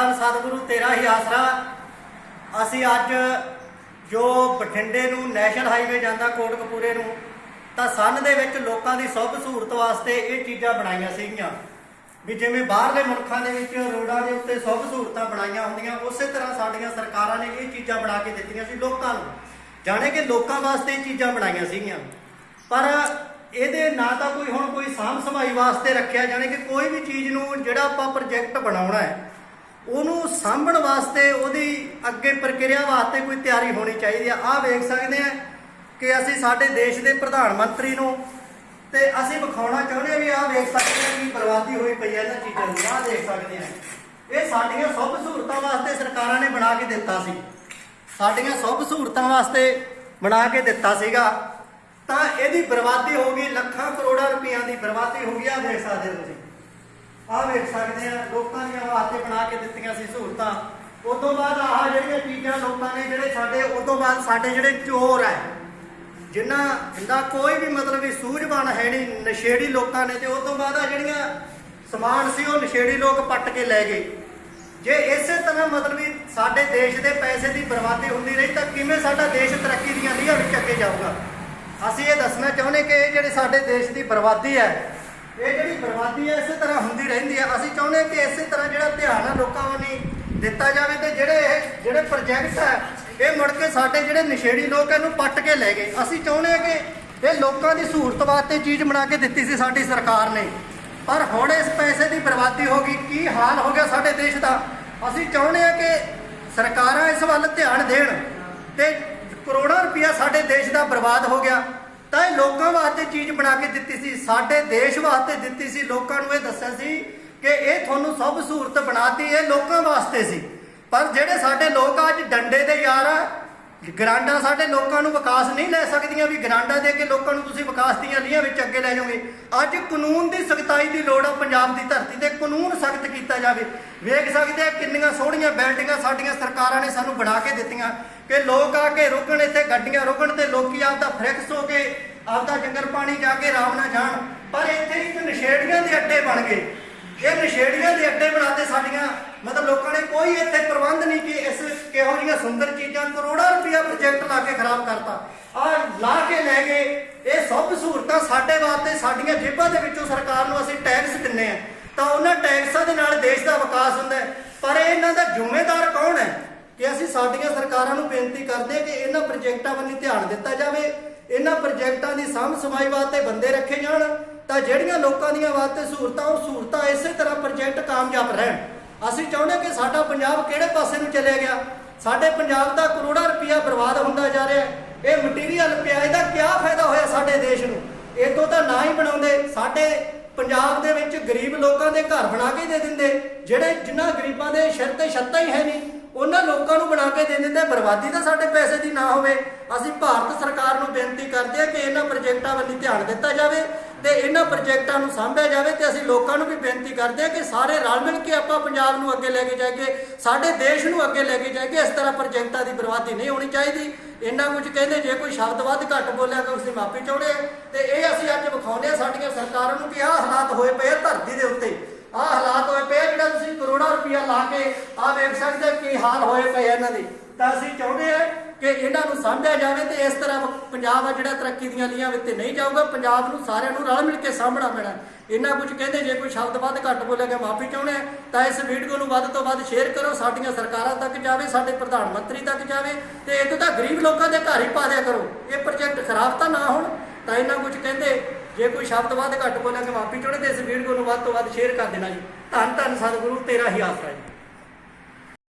ਧੰਨ ਸਤਿਗੁਰੂ, ਤੇਰਾ ਹੀ ਆਸਰਾ। ਅਸੀਂ ਅੱਜ ਜੋ ਬਠਿੰਡੇ ਨੂੰ ਨੈਸ਼ਨਲ ਹਾਈਵੇ ਜਾਂਦਾ, ਕੋਟਕਪੂਰੇ ਨੂੰ, ਤਾਂ ਸੰਨ ਦੇ ਵਿੱਚ ਲੋਕਾਂ ਦੀ ਸੁੱਖ ਸਹੂਲਤ ਵਾਸਤੇ ਇਹ ਚੀਜ਼ਾਂ ਬਣਾਈਆਂ ਸੀਗੀਆਂ। ਵੀ ਜਿਵੇਂ ਬਾਹਰਲੇ ਮੁਲਕਾਂ ਦੇ ਵਿੱਚ ਰੋਡਾਂ ਦੇ ਉੱਤੇ ਸੁੱਖ ਸਹੂਲਤਾਂ ਬਣਾਈਆਂ ਹੁੰਦੀਆਂ, ਉਸੇ ਤਰ੍ਹਾਂ ਸਾਡੀਆਂ ਸਰਕਾਰਾਂ ਨੇ ਇਹ ਚੀਜ਼ਾਂ ਬਣਾ ਕੇ ਦਿੱਤੀਆਂ ਸੀ ਲੋਕਾਂ ਨੂੰ। ਜਾਣੇ ਕਿ ਲੋਕਾਂ ਵਾਸਤੇ ਇਹ ਚੀਜ਼ਾਂ ਬਣਾਈਆਂ ਸੀਗੀਆਂ। ਪਰ ਇਹਦੇ ਨਾ ਤਾਂ ਕੋਈ ਹੁਣ ਕੋਈ ਸਾਂਭ ਸੰਭਾਈ ਵਾਸਤੇ ਰੱਖਿਆ, ਜਾਣੇ ਕਿ ਕੋਈ ਵੀ ਚੀਜ਼ ਨੂੰ ਜਿਹੜਾ ਆਪਾਂ ਪ੍ਰੋਜੈਕਟ ਬਣਾਉਣਾ ਹੈ ਉਹਨੂੰ ਸਾਂਭਣ ਵਾਸਤੇ, ਉਹਦੀ ਅੱਗੇ ਪ੍ਰਕਿਰਿਆ ਵਾਸਤੇ ਕੋਈ ਤਿਆਰੀ ਹੋਣੀ ਚਾਹੀਦੀ ਆ। ਆਹ ਵੇਖ ਸਕਦੇ ਆ ਕਿ ਅਸੀਂ ਸਾਡੇ ਦੇਸ਼ ਦੇ ਪ੍ਰਧਾਨ ਮੰਤਰੀ ਨੂੰ ਤੇ ਅਸੀਂ ਵਿਖਾਉਣਾ ਚਾਹੁੰਦੇ ਆ ਵੀ ਆਹ ਵੇਖ ਸਕਦੇ ਆ ਕਿ ਬਰਬਾਦੀ ਹੋਈ ਪਈ ਹੈ ਇਹਨਾਂ ਚੀਜ਼ਾਂ ਦੀ। ਆਹ ਦੇਖ ਸਕਦੇ ਆ। ਇਹ ਸਾਡੀਆਂ ਸਭ ਸਹੂਲਤਾਂ ਵਾਸਤੇ ਸਰਕਾਰਾਂ ਨੇ ਬਣਾ ਕੇ ਦਿੱਤਾ ਸੀ। ਸਾਡੀਆਂ ਸਭ ਸਹੂਲਤਾਂ ਵਾਸਤੇ ਬਣਾ ਕੇ ਦਿੱਤਾ ਸੀਗਾ। ਤਾਂ ਇਹਦੀ ਬਰਬਾਦੀ ਹੋ ਗਈ, ਲੱਖਾਂ ਕਰੋੜਾਂ ਰੁਪਈਆਂ ਦੀ ਬਰਬਾਦੀ ਹੋ ਗਈ। ਆ ਦੇਖ ਸਕਦੇ ਹੋ ਤੁਸੀਂ। ਆਹ ਵੇਖ ਸਕਦੇ ਆ, ਲੋਕਾਂ ਦੀਆਂ ਵਾਸਤੇ ਬਣਾ ਕੇ ਦਿੱਤੀਆਂ ਸੀ ਸਹੂਲਤਾਂ। ਉਸ ਤੋਂ ਬਾਅਦ ਆਹ ਜਿਹੜੀਆਂ ਚੀਜ਼ਾਂ ਲੋਕਾਂ ਨੇ ਜਿਹੜੇ ਸਾਡੇ ਉਸ ਤੋਂ ਬਾਅਦ ਸਾਡੇ ਜਿਹੜੇ ਚੋਰ ਹੈ ਜਿਨ੍ਹਾਂ ਦਾ ਕੋਈ ਵੀ ਮਤਲਬ ਵੀ ਸੂਝਵਾਨ ਹੈ ਨਹੀਂ, ਨਸ਼ੇੜੀ ਲੋਕਾਂ ਨੇ, ਤੇ ਉਸ ਤੋਂ ਬਾਅਦ ਆ ਜਿਹੜੀਆਂ ਸਮਾਨ ਸੀ, ਉਹ ਨਸ਼ੇੜੀ ਲੋਕ ਪੱਟ ਕੇ ਲੈ ਗਏ। ਜੇ ਇਸੇ ਤਰ੍ਹਾਂ ਮਤਲਬ ਵੀ ਸਾਡੇ ਦੇਸ਼ ਦੇ ਪੈਸੇ ਦੀ ਬਰਬਾਦੀ ਹੁੰਦੀ ਰਹੀ, ਤਾਂ ਕਿਵੇਂ ਸਾਡਾ ਦੇਸ਼ ਤਰੱਕੀ ਦੀਆਂ ਲੀਹਾਂ ਵਿੱਚ ਅੱਗੇ ਜਾਊਗਾ? ਅਸੀਂ ਇਹ ਦੱਸਣਾ ਚਾਹੁੰਦੇ ਕਿ ਇਹ ਜਿਹੜੇ ਸਾਡੇ ਦੇਸ਼ ਦੀ ਬਰਬਾਦੀ ਹੈ ਇਹ ਜਿਹੜੀ ਬਰਬਾਦੀ ਹੈ ਇਸੇ ਤਰ੍ਹਾਂ ਹੁੰਦੀ ਰਹਿੰਦੀ ਹੈ। ਅਸੀਂ ਚਾਹੁੰਦੇ ਕਿ ਇਸੇ ਤਰ੍ਹਾਂ ਜਿਹੜਾ ਧਿਆਨ ਹੈ ਲੋਕਾਂ ਵੱਲ ਦਿੱਤਾ ਜਾਵੇ ਤੇ ਜਿਹੜੇ ਇਹ ਜਿਹੜੇ ਪ੍ਰੋਜੈਕਟ ਹੈ ਇਹ ਮੁੜ ਕੇ ਸਾਡੇ ਜਿਹੜੇ ਨਸ਼ੇੜੀ ਲੋਕ ਇਹਨੂੰ ਪੱਟ ਕੇ ਲੈ ਗਏ। ਅਸੀਂ ਚਾਹੁੰਦੇ ਹਾਂ ਕਿ ਇਹ ਲੋਕਾਂ ਦੀ ਸਹੂਲਤ ਵਾਸਤੇ ਚੀਜ਼ ਬਣਾ ਕੇ ਦਿੱਤੀ ਸੀ ਸਾਡੀ ਸਰਕਾਰ ਨੇ। ਪਰ ਹੁਣ ਇਸ ਪੈਸੇ ਦੀ ਬਰਬਾਦੀ ਹੋ ਗਈ। ਕੀ ਹਾਲ ਹੋ ਗਿਆ ਸਾਡੇ ਦੇਸ਼ ਦਾ? ਅਸੀਂ ਚਾਹੁੰਦੇ ਹਾਂ ਕਿ ਸਰਕਾਰਾਂ ਇਸ ਵੱਲ ਧਿਆਨ ਦੇਣ ਤੇ ਕਰੋੜਾਂ ਰੁਪਇਆ ਸਾਡੇ ਦੇਸ਼ ਦਾ ਬਰਬਾਦ ਹੋ ਗਿਆ। ਇਹ ਲੋਕਾਂ ਵਾਸਤੇ ਚੀਜ਼ ਬਣਾ ਕੇ ਦਿੱਤੀ ਸੀ, ਸਾਡੇ ਦੇਸ਼ ਵਾਸਤੇ ਦਿੱਤੀ ਸੀ, ਲੋਕਾਂ ਨੂੰ ਇਹ ਦੱਸਿਆ ਸੀ ਕਿ ਇਹ ਤੁਹਾਨੂੰ ਸਭ ਸਹੂਲਤ ਬਣਾਤੀ, ਇਹ ਲੋਕਾਂ ਵਾਸਤੇ ਸੀ। ਪਰ ਜਿਹੜੇ ਸਾਡੇ ਲੋਕ ਅੱਜ ਡੰਡੇ ਦੇ ਯਾਰ ਆ, ਗਰਾਂਡਾਂ ਸਾਡੇ ਲੋਕਾਂ ਨੂੰ ਵਿਕਾਸ ਨਹੀਂ ਲੈ ਸਕਦੀਆਂ, ਵੀ ਗਰਾਂਡਾਂ ਦੇ ਕੇ ਲੋਕਾਂ ਨੂੰ ਤੁਸੀਂ ਵਿਕਾਸ ਦੀਆਂ ਲੀਹਾਂ ਵਿੱਚ ਅੱਗੇ ਲੈ ਜਾਓਗੇ। ਅੱਜ ਕਾਨੂੰਨ ਦੀ ਸਖਤਾਈ ਦੀ ਲੋੜ ਆ ਪੰਜਾਬ ਦੀ ਧਰਤੀ ਤੇ, ਕਾਨੂੰਨ ਸਖਤ ਕੀਤਾ ਜਾਵੇ। ਵੇਖ ਸਕਦੇ ਆ ਕਿੰਨੀਆਂ ਸੋਹਣੀਆਂ ਬਿਲਡਿੰਗਾਂ ਸਾਡੀਆਂ ਸਰਕਾਰਾਂ ਨੇ ਸਾਨੂੰ ਬਣਾ ਕੇ ਦਿੱਤੀਆਂ, ਕਿ ਲੋਕ ਆ ਕੇ ਰੁਕਣ ਇੱਥੇ, ਗੱਡੀਆਂ ਰੁਕਣ ਤੇ ਲੋਕੀ ਆਪਦਾ ਫ੍ਰਿਕਸ ਹੋ ਕੇ ਆਪਦਾ ਜੰਗਲ ਪਾਣੀ ਜਾ ਕੇ ਆਰਾਮ ਨਾਲ ਜਾਣ, ਪਰ ਇੱਥੇ ਇੱਕ ਨਸ਼ੇੜੀਆਂ ਦੇ ਅੱਡੇ ਬਣ ਗਏ। ਇਹ ਨਸ਼ੇੜੀਆਂ ਦੇ ਅੱਡੇ ਬਣਾਤੇ ਸਾਡੀਆਂ, ਮਤਲਬ ਲੋਕਾਂ ਨੇ ਕੋਈ ਇੱਥੇ ਪ੍ਰਬੰਧ ਨਹੀਂ ਕਿ ਇਸ ਕਿਹੋ ਜਿਹੀਆਂ ਸੁੰਦਰ ਚੀਜ਼ਾਂ ਕਰੋੜਾਂ ਰੁਪਇਆ ਪ੍ਰੋਜੈਕਟ ਲਾ ਕੇ ਖਰਾਬ ਕਰਤਾ। ਆ ਲਾ ਕੇ ਲੈ ਗਏ, ਇਹ ਸਭ ਸਹੂਲਤਾਂ ਸਾਡੇ ਵਾਸਤੇ, ਸਾਡੀਆਂ ਜੇਬਾਂ ਦੇ ਵਿੱਚੋਂ ਸਰਕਾਰ ਨੂੰ ਅਸੀਂ ਟੈਕਸ ਦਿੰਨੇ ਆ। ਤਾਂ ਉਹਨਾਂ ਟੈਕਸਾਂ ਦੇ ਨਾਲ ਦੇਸ਼ ਦਾ ਵਿਕਾਸ ਹੁੰਦਾ ਪਰ ਇਹਨਾਂ ਦਾ ਜ਼ਿੰਮੇਦਾਰ ਕੌਣ ਹੈ? ਕਿ ਅਸੀਂ ਸਾਡੀਆਂ ਸਰਕਾਰਾਂ ਨੂੰ ਬੇਨਤੀ ਕਰਦੇ ਹਾਂ ਕਿ ਇਹਨਾਂ ਪ੍ਰੋਜੈਕਟਾਂ ਵੱਲ ਧਿਆਨ ਦਿੱਤਾ ਜਾਵੇ। ਇਹਨਾਂ ਪ੍ਰੋਜੈਕਟਾਂ ਦੀ ਸਾਂਭ ਸਮਾਈ ਵਾਸਤੇ ਬੰਦੇ ਰੱਖੇ ਜਾਣ, ਤਾਂ ਜਿਹੜੀਆਂ ਲੋਕਾਂ ਦੀਆਂ ਵਾਸਤੇ ਸਹੂਲਤਾਂ, ਉਹ ਸਹੂਲਤਾਂ ਇਸੇ ਤਰ੍ਹਾਂ ਪ੍ਰੋਜੈਕਟ ਕਾਮਯਾਬ ਰਹਿਣ। ਅਸੀਂ ਚਾਹੁੰਦੇ ਕਿ ਸਾਡਾ ਪੰਜਾਬ ਕਿਹੜੇ ਪਾਸੇ ਨੂੰ ਚਲਿਆ ਗਿਆ? ਸਾਡੇ ਪੰਜਾਬ ਦਾ ਕਰੋੜਾਂ ਰੁਪਇਆ ਬਰਬਾਦ ਹੁੰਦਾ ਜਾ ਰਿਹਾ ਹੈ। ਇਹ ਮਟੀਰੀਅਲ ਪਿਆ ਇਹਦਾ ਕੀ ਫਾਇਦਾ ਹੋਇਆ ਸਾਡੇ ਦੇਸ਼ ਨੂੰ? ਇਹ ਤੋਂ ਤਾਂ ਨਾ ਹੀ ਬਣਾਉਂਦੇ। ਸਾਡੇ ਪੰਜਾਬ ਦੇ ਵਿੱਚ ਗਰੀਬ ਲੋਕਾਂ ਦੇ ਘਰ ਬਣਾ ਕੇ ਦੇ ਦਿੰਦੇ। ਜਿਹੜੇ ਜਿਨ੍ਹਾਂ ਗਰੀਬਾਂ ਦੇ ਸਿਰ ਤੇ ਛੱਤਾਂ ਹੀ ਹੈ ਨਹੀਂ, ਉਹਨਾਂ ਲੋਕਾਂ ਨੂੰ ਬਣਾ ਕੇ ਦੇ ਦਿੰਦੇ। ਬਰਬਾਦੀ ਤਾਂ ਸਾਡੇ ਪੈਸੇ ਦੀ ਨਾ ਹੋਵੇ। ਅਸੀਂ ਭਾਰਤ ਸਰਕਾਰ ਨੂੰ ਬੇਨਤੀ ਕਰਦੇ ਹਾਂ ਕਿ ਇਹਨਾਂ ਪ੍ਰੋਜੈਕਟਾਂ ਵੱਲ ਧਿਆਨ ਦਿੱਤਾ ਜਾਵੇ ਤੇ ਇਹਨਾਂ ਪ੍ਰੋਜੈਕਟਾਂ ਨੂੰ ਸਾਂਭਿਆ ਜਾਵੇ ਤੇ ਅਸੀਂ ਲੋਕਾਂ ਨੂੰ ਵੀ ਬੇਨਤੀ ਕਰਦੇ ਹਾਂ ਕਿ ਸਾਰੇ ਰਲ ਮਿਲ ਕੇ ਆਪਾਂ ਪੰਜਾਬ ਨੂੰ ਅੱਗੇ ਲੈ ਕੇ ਜਾਈਏ, ਸਾਡੇ ਦੇਸ਼ ਨੂੰ ਅੱਗੇ ਲੈ ਕੇ ਜਾਈਏ। ਇਸ ਤਰ੍ਹਾਂ ਪ੍ਰੋਜੈਕਟਾਂ ਦੀ ਬਰਬਾਦੀ ਨਹੀਂ ਹੋਣੀ ਚਾਹੀਦੀ। ਇੰਨਾ ਕੁਝ ਕਹਿੰਦੇ, ਜੇ ਕੋਈ ਸ਼ਬਦ ਵੱਧ ਘੱਟ ਬੋਲਿਆ ਤਾਂ ਉਸਦੀ ਮਾਫੀ ਚਾਹੁੰਦੇ ਹਾਂ ਤੇ ਇਹ ਅਸੀਂ ਅੱਜ ਵਿਖਾਉਂਦੇ ਹਾਂ, ਸਾਡੀਆਂ ਸਰਕਾਰਾਂ ਨੂੰ ਕਿ ਆਹ ਹਾਲਾਤ ਹੋਏ ਪਏ ਆ ਧਰਤੀ ਦੇ ਉੱਤੇ। ਆਹ ਹਾਲਾਤ ਹੋਏ ਪਏ ਆ ਜਿਹੜਾ ਤੁਸੀਂ ਕਰੋੜਾਂ ਰੁਪਇਆ ਲਾ ਕੇ ਆਹ ਵੇਖ ਸਕਦੇ ਕੀ ਹਾਲ ਹੋਏ ਪਏ ਆ ਇਹਨਾਂ ਦੇ। ਤਾਂ ਅਸੀਂ ਚਾਹੁੰਦੇ ਹਾਂ ਕਿ ਇਹਨਾਂ ਨੂੰ ਸਾਂਭਿਆ ਜਾਵੇ ਤੇ ਇਸ ਤਰ੍ਹਾਂ ਪੰਜਾਬ ਆ ਜਿਹੜਾ ਤਰੱਕੀ ਦੀਆਂ ਲੀਹਾਂ ਵਿੱਚ ਨਹੀਂ ਜਾਊਗਾ, ਪੰਜਾਬ ਨੂੰ ਸਾਰਿਆਂ ਨੂੰ ਰਲ ਮਿਲ ਕੇ ਸਾਂਭਣਾ ਪੈਣਾ। ਇਹਨਾਂ ਕੁਝ ਕਹਿੰਦੇ, ਜੇ ਕੋਈ ਸ਼ਬਦ ਵੱਧ ਘੱਟ ਬੋਲਿਆ ਗਿਆ, ਮਾਫੀ ਚਾਹੁੰਦੇ ਹਾਂ ਤਾਂ ਇਸ ਵੀਡੀਓ ਨੂੰ ਵੱਧ ਤੋਂ ਵੱਧ ਸ਼ੇਅਰ ਕਰੋ, ਸਾਡੀਆਂ ਸਰਕਾਰਾਂ ਤੱਕ ਜਾਵੇ, ਸਾਡੇ ਪ੍ਰਧਾਨ ਮੰਤਰੀ ਤੱਕ ਜਾਵੇ, ਤੇ ਇਹ ਤਾਂ ਗਰੀਬ ਲੋਕਾਂ ਦੇ ਘਰ ਹੀ ਪਾ ਦਿਆ ਕਰੋ। ਇਹ ਪ੍ਰੋਜੈਕਟ ਖਰਾਬ ਤਾਂ ਨਾ ਹੋਣ, ਤਾਂ ਇਹਨਾਂ ਕੁਝ ਕਹਿੰਦੇ, ਜੇ ਕੋਈ ਸ਼ਬਦ ਵੱਧ ਘੱਟ ਬੋਲਿਆ ਗਿਆ, ਮਾਫੀ ਚਾਹੁੰਦੇ, ਤੇ ਇਸ ਵੀਡੀਓ ਨੂੰ ਵੱਧ ਤੋਂ ਵੱਧ ਸ਼ੇਅਰ ਕਰ ਦੇਣਾ ਜੀ। ਧੰਨ ਧੰਨ ਸਤਿਗੁਰੂ, ਤੇਰਾ ਹੀ ਆਸਰਾ ਜੀ।